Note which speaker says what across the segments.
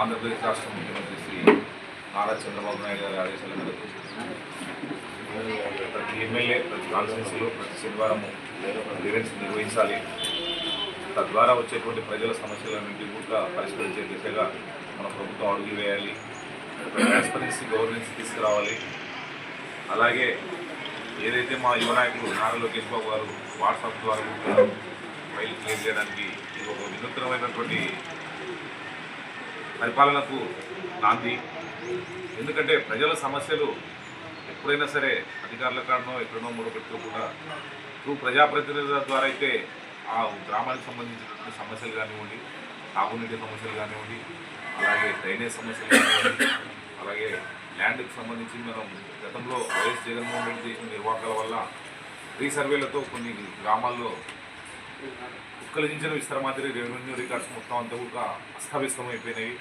Speaker 1: ఆంధ్రప్రదేశ్ రాష్ట్ర ముఖ్యమంత్రి శ్రీ నారా చంద్రబాబు నాయుడు గారి ఆదేశాల మేరకు ప్రతి ఎమ్మెల్యే ప్రతి కాన్ఫరెన్స్లో ప్రతి శనివారం ఈవెంట్స్ నిర్వహించాలి. తద్వారా వచ్చేటువంటి ప్రజల సమస్యలన్నింటి కూడా పరిష్కరించే దిశగా మన ప్రభుత్వం అడుగులు వేయాలి. ట్రాన్స్పరెన్సీ గవర్నెన్స్ తీసుకురావాలి. అలాగే ఏదైతే మా యువ నాయకులు నారా లోకేష్ బాబు గారు వాట్సాప్ ద్వారా కూడా ఫైల్ క్లియర్ చేయడానికి ఇది ఒక వినూత్నమైనటువంటి పరిపాలనకు నాంది ఎందుకంటే ప్రజల సమస్యలు ఎప్పుడైనా సరే అధికారుల కారణం ఎక్కడనో మూడపెట్టుకోకుండా ఇప్పుడు ప్రజాప్రతినిధుల ద్వారా అయితే ఆ గ్రామానికి సంబంధించినటువంటి సమస్యలు కానివ్వండి తాగునీటి సమస్యలు కానివ్వండి అలాగే డ్రైనేజ్ సమస్యలు కానివ్వండి అలాగే ల్యాండ్కి సంబంధించి మనం గతంలో వైఎస్ జగన్మోహన్ రెడ్డి చేసిన నిర్వాహకాల వల్ల రీసర్వేలతో కొన్ని గ్రామాల్లో కుక్కలించిన విస్తర మాదిరి రెవెన్యూ రికార్డ్స్ మొత్తం అంతా కూడా అస్తవ్యస్తం అయిపోయినాయి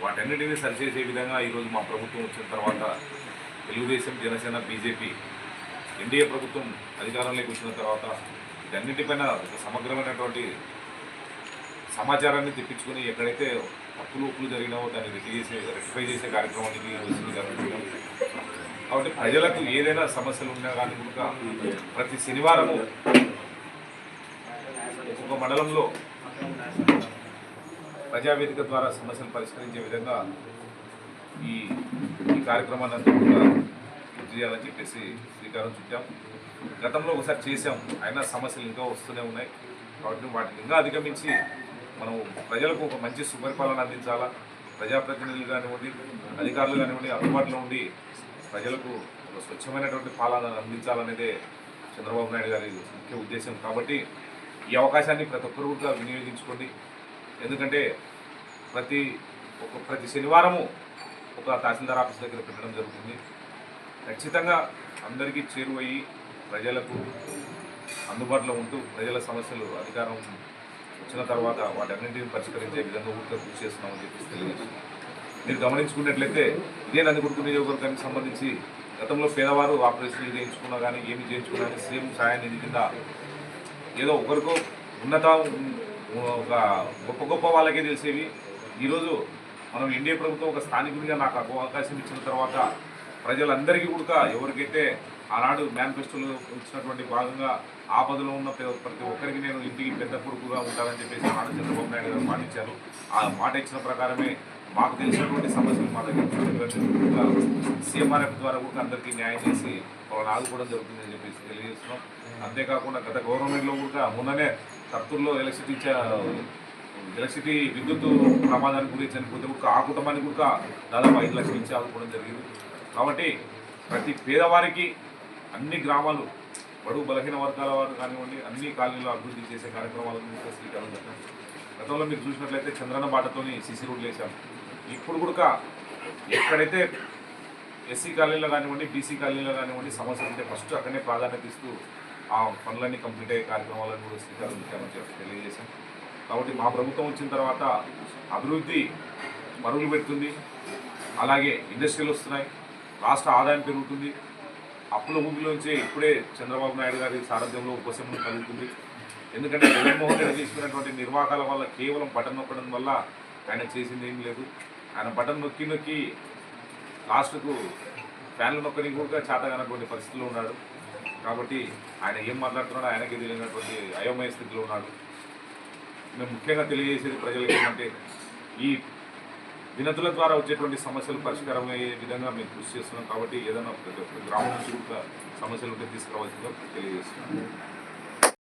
Speaker 1: వాటన్నిటిని సరిచేసే విధంగా ఈరోజు మా ప్రభుత్వం వచ్చిన తర్వాత తెలుగుదేశం జనసేన బీజేపీ ఎన్డీఏ ప్రభుత్వం అధికారంలోకి వచ్చిన తర్వాత వీటన్నిటిపైన ఒక సమగ్రమైనటువంటి సమాచారాన్ని తెప్పించుకొని ఎక్కడైతే తప్పులు ఉప్పులు జరిగినావో దాన్ని రెక్టి చేసే రెక్టిఫై చేసే కార్యక్రమానికి వచ్చింది కాబట్టి ప్రజలకు ఏదైనా సమస్యలు ఉన్నా కానీ కూడా ప్రతి శనివారము ఒక్కొక్క మండలంలో ప్రజావేదిక ద్వారా సమస్యలు పరిష్కరించే విధంగా ఈ ఈ కార్యక్రమాన్ని అంతా కూడా పూర్తి చేయాలని చెప్పేసి శ్రీకారం చుట్టాం. గతంలో ఒకసారి చేసాం అయినా సమస్యలు ఇంకా వస్తూనే ఉన్నాయి. కాబట్టి వాటిని ఇంకా అధిగమించి మనం ప్రజలకు ఒక మంచి సుపరిపాలన అందించాలా? ప్రజాప్రతినిధులు కానివ్వండి అధికారులు కానివ్వండి అందుబాటులో ఉండి ప్రజలకు ఒక స్వచ్ఛమైనటువంటి పాలన అందించాలనేదే చంద్రబాబు నాయుడు గారి ముఖ్య ఉద్దేశం. కాబట్టి ఈ అవకాశాన్ని ప్రతి ఒక్కరు కూడా వినియోగించుకోండి. ఎందుకంటే ప్రతి ఒక ప్రతి శనివారము ఒక తహసీల్దార్ ఆఫీస్ దగ్గర పెట్టడం జరుగుతుంది. ఖచ్చితంగా అందరికీ చేరువయ్యి ప్రజలకు అందుబాటులో ఉంటూ ప్రజల సమస్యలు అధికారం వచ్చిన తర్వాత వాటన్నింటిని పరిష్కరించే విధంగా ఊరికే కృషి చేస్తున్నామని చెప్పేసి తెలియజేస్తున్నాం. మీరు గమనించుకున్నట్లయితే ఇదే నందికొడుకు నియోజకవర్గానికి సంబంధించి గతంలో పేదవారు ఆపరేషన్లు చేయించుకున్నా కానీ ఏమి చేయించుకున్నా కానీ సేమ్ సాయాన్ని కింద ఏదో ఒకరికో ఉన్నత ఒక గొప్ప గొప్ప వాళ్ళకే తెలిసేవి ఈరోజు మనం ఎన్డీఏ ప్రభుత్వం ఒక స్థానికునిగా నాకు అవకాశం ఇచ్చిన తర్వాత ప్రజలందరికీ కూడా ఎవరికైతే ఆనాడు మేనిఫెస్టోలో ఇచ్చినటువంటి భాగంగా ఆపదలో ఉన్న ప్రతి ఒక్కరికి నేను ఇంటికి పెద్ద కొడుకుగా ఉంటానని చెప్పేసి ఆనాడు చంద్రబాబు నాయుడు గారు మాట ఇచ్చారు ఆ మాట ఇచ్చిన ప్రకారమే మాకు తెలిసినటువంటి సమస్యలు మా దగ్గర సీఎంఆర్ఎఫ్ ద్వారా కూడా అందరికీ న్యాయం చేసి వాళ్ళని ఆదుకోవడం జరుగుతుందని చెప్పేసి తెలియజేస్తున్నాం. అంతేకాకుండా గత గవర్నమెంట్లో కూడా మొన్ననే కర్తూరులో ఎలక్ట్రిసిటీ ఎలక్ట్రిసిటీ విద్యుత్ ప్రమాదానికి గురి చనిపోతే ఒక ఆ కుటుంబానికి కూడా దాదాపు ఐదు లక్షలు ఇచ్చి ఆదుకోవడం జరిగింది. కాబట్టి ప్రతి పేదవారికి అన్ని గ్రామాలు బడుగు బలహీన వర్గాల వారు కానివ్వండి అన్ని కాలనీలో అభివృద్ధి చేసే కార్యక్రమాలను శ్రీకారం చుట్టాం గతంలో మీరు చూసినట్లయితే చంద్రన్న బాటతోని సిసి రోడ్లు వేశాం ఇప్పుడు కూడా ఎక్కడైతే ఎస్సీ కాలనీలో కానివ్వండి బీసీ కాలనీలో కానివ్వండి సమస్యలు ఉంటే ఫస్ట్ అక్కడనే ప్రాధాన్యత ఇస్తూ ఆ పనులన్నీ కంప్లీట్ అయ్యే కార్యక్రమాలను కూడా శ్రీకారం చుట్టామని తెలియజేశాం కాబట్టి మా ప్రభుత్వం వచ్చిన తర్వాత అభివృద్ధి మరుగులు పెడుతుంది. అలాగే ఇండస్ట్రీలు వస్తున్నాయి. రాష్ట్ర ఆదాయం పెరుగుతుంది. అప్పుల ఊబిలోంచి ఇప్పుడే చంద్రబాబు నాయుడు గారి సారథ్యంలో ఉపశమనం కలుగుతుంది. ఎందుకంటే జగన్మోహన్ రెడ్డి తీసుకున్నటువంటి నిర్వాహకాల వల్ల కేవలం బటన్ నొక్కడం వల్ల ఆయన చేసింది ఏం లేదు. ఆయన బటన్ నొక్కి నొక్కి లాస్ట్కు ఫ్యాన్లు నొక్కని కూడా చేతగానటువంటి పరిస్థితిలో ఉన్నాడు. కాబట్టి ఆయన ఏం మాట్లాడుతున్నాడో ఆయనకి తెలియనటువంటి అయోమయ స్థితిలో ఉన్నాడు. మేము ముఖ్యంగా తెలియజేసేది ప్రజలకు ఏంటంటే ఈ వినతుల ద్వారా వచ్చేటువంటి సమస్యలు పరిష్కారం అయ్యే విధంగా మేము కృషి చేస్తున్నాం కాబట్టి ఏదైనా ప్రతి ఒక్క గ్రామం నుంచి కూడా సమస్యలు ఉంటే తీసుకురావాల్సిందిగా తెలియజేస్తున్నాం.